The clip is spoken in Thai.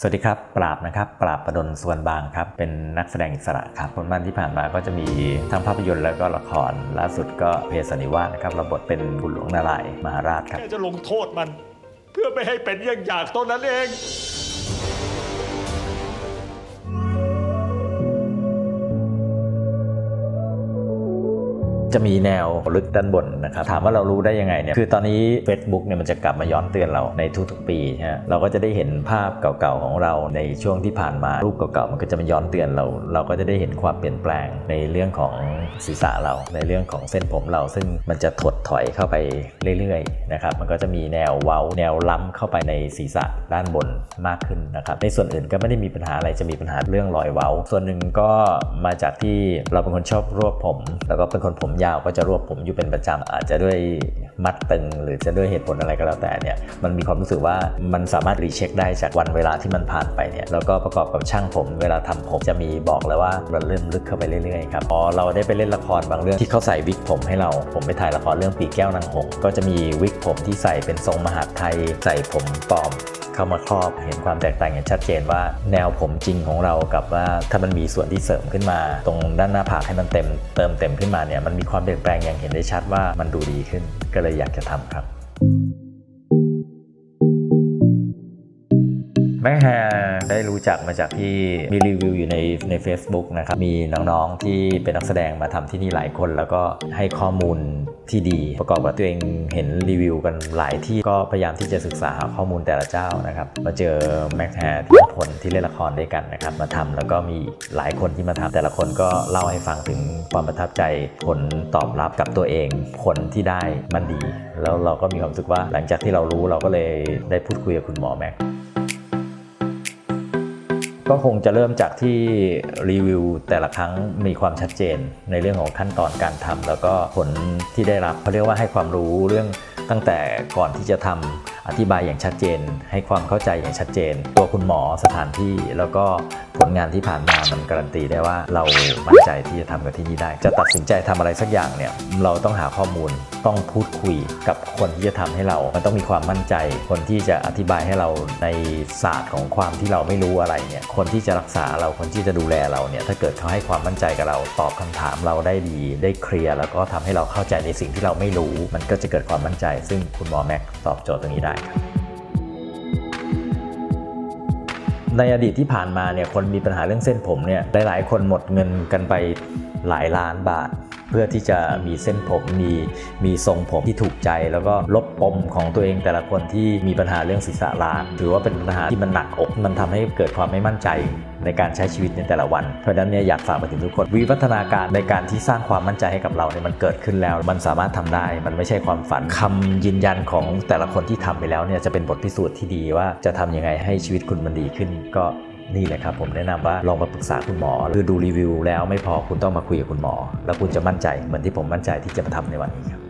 สวัสดีครับ ปราบนะครับ ปราบประดลส่วนบางครับ เป็นนักแสดงอิสระครับผลงานที่ผ่านมาก็จะมีทั้งภาพยนตร์แล้วก็ละคร ล่าสุดก็เพศนิวาสนะครับรับบทเป็นบุญหลวงนารายมหาราชครับ แค่จะลงโทษมัน เพื่อไม่ให้เป็นอย่างอยากเท่านั้นเอง จะมีแนวลึกด้านบนนะครับถามว่าเรารู้ได้ยังไงเนี่ยคือตอนนี้ Facebook เนี่ยมันจะกลับมาย้อนเตือนเราในทุกๆ ปีนะฮะเราก็จะได้เห็นภาพเก่าๆของเราในช่วงที่ผ่านมารูปเก่าๆมันก็จะมาย้อนเตือนเรา เราก็จะได้เห็นความเปลี่ยนแปลงในเรื่องของศีรษะเรา ในเรื่องของเส้นผมเรา ซึ่งมันจะถดถอยเข้าไปเรื่อยๆนะครับมันก็จะมีแนวเว้าแนวล้ำเข้าไปในศีรษะด้านบนมากขึ้นนะครับในส่วนอื่นก็ไม่ได้มีปัญหาอะไรจะมีปัญหาเรื่องรอยเว้า ส่วนหนึ่งก็มาจากที่เราเป็นคนชอบรวบผม แล้วก็เป็นคนผมยาวก็จะรวบผมอยู่เป็นประจำอาจจะด้วยมัดตึงหรือจะด้วยเหตุผลอะไรก็แล้วแต่เนี่ยมันมีความรู้สึกว่ามันสามารถรีเช็คได้จากวันเวลาที่มันผ่านไปเนี่ยแล้วก็ประกอบกับช่างผม เวลาทำผมจะมีบอกเลยว่าเราเริ่มลึกเข้าไปเรื่อยๆครับพอเราได้ไปเล่นละครบางเรื่องที่เขาใส่วิกผมให้เราผมไปถ่ายละครเรื่องปีแก้วนางหงก็จะมีวิกผมที่ใส่เป็นทรงมหาไทยใส่ผมปลอม เข้ามาครอบเห็นความแตกต่างอย่างชัดเจนว่า แนวผมจริงของเรากับว่าถ้ามันมีส่วนที่เสริมขึ้นมา ตรงด้านหน้าผากให้มันเต็มเติมเต็มขึ้นมาเนี่ยมันมีความเปลี่ยนแปลงอย่างเห็นได้ชัดว่ามันดูดีขึ้น ก็เลยอยากจะทำครับ แม่แฮได้รู้จักมาจากที่มีรีวิวอยู่ในใน a c e b o o k นะครับ มีน้องๆที่เป็นนักแสดงมาทำที่นี่หลายคน แล้วก็ให้ข้อมูลที่ดี ประกอบกับตัวเองเห็นรีวิวกันหลายที่ก็พยายามที่จะศึกษาหาข้อมูลแต่ละเจ้านะครับ มาเจอแม็กแฮที่พลที่เล่นละครด้วยกันนะครับ มาทำแล้วก็มีหลายคนที่มาทำแต่ละคนก็เล่าให้ฟังถึงความประทับใจผลตอบรับกับตัวเองผลที่ได้มันดี แล้วเราก็มีความรู้สึกว่าหลังจากที่เรารู้เราก็เลยได้พูดคุยกับคุณหมอแม็ก ก็คงจะเริ่มจากที่รีวิวแต่ละครั้งมีความชัดเจนในเรื่องของขั้นตอนการทำแล้วก็ผลที่ได้รับเขาเรียกว่าให้ความรู้เรื่องตั้งแต่ก่อนที่จะทำ อธิบายอย่างชัดเจน ให้ความเข้าใจอย่างชัดเจน ตัวคุณหมอสถานที่แล้วก็ผลงานที่ผ่านมามันการันตีได้ว่าเรามั่นใจที่จะทำกับที่นี่ได้ จะตัดสินใจทำอะไรสักอย่างเนี่ยเราต้องหาข้อมูลต้องพูดคุยกับคนที่จะทำให้เรา มันต้องมีความมั่นใจ คนที่จะอธิบายให้เราในศาสตร์ของความที่เราไม่รู้อะไรเนี่ยคนที่จะรักษาเราคนที่จะดูแลเราเนี่ยถ้าเกิดเขาให้ความมั่นใจกับเราตอบคำถามเราได้ดี ได้เคลียร์แล้วก็ทำให้เราเข้าใจในสิ่งที่เราไม่รู้ มันก็จะเกิดความมั่นใจ ซึ่งคุณหมอแม็กตอบโจทย์ตรงนี้ได้ครับในอดีตที่ผ่านมาเนี่ยคนมีปัญหาเรื่องเส้นผมเนี่ยหลายๆ คนหมดเงินกันไปหลายล้านบาท เพื่อที่จะมีเส้นผมมีมีทรงผมที่ถูกใจ แล้วก็ลบปมของตัวเองแต่ละคนที่มีปัญหาเรื่องศีรษะล้านหรือว่าเป็นปัญหาที่มันหนักอก มันทำให้เกิดความไม่มั่นใจในการใช้ชีวิตในแต่ละวัน เพราะฉะนั้นเนี่ยอยากฝากไปถึงทุกคน วิวัฒนาการในการที่สร้างความมั่นใจให้กับเราเนี่ยมันเกิดขึ้นแล้ว มันสามารถทำได้ มันไม่ใช่ความฝันคำยืนยันของแต่ละคนที่ทำไปแล้วเนี่ยจะเป็นบทพิสูจน์ที่ดีว่าจะทำยังไงให้ชีวิตคุณมันดีขึ้นก็ นี่แหละครับผมแนะนำว่าลองมาปรึกษาคุณหมอคือดูรีวิวแล้วไม่พอคุณต้องมาคุยกับคุณหมอ แล้วคุณจะมั่นใจเหมือนที่ผมมั่นใจที่จะมาทำในวันนี้ครับ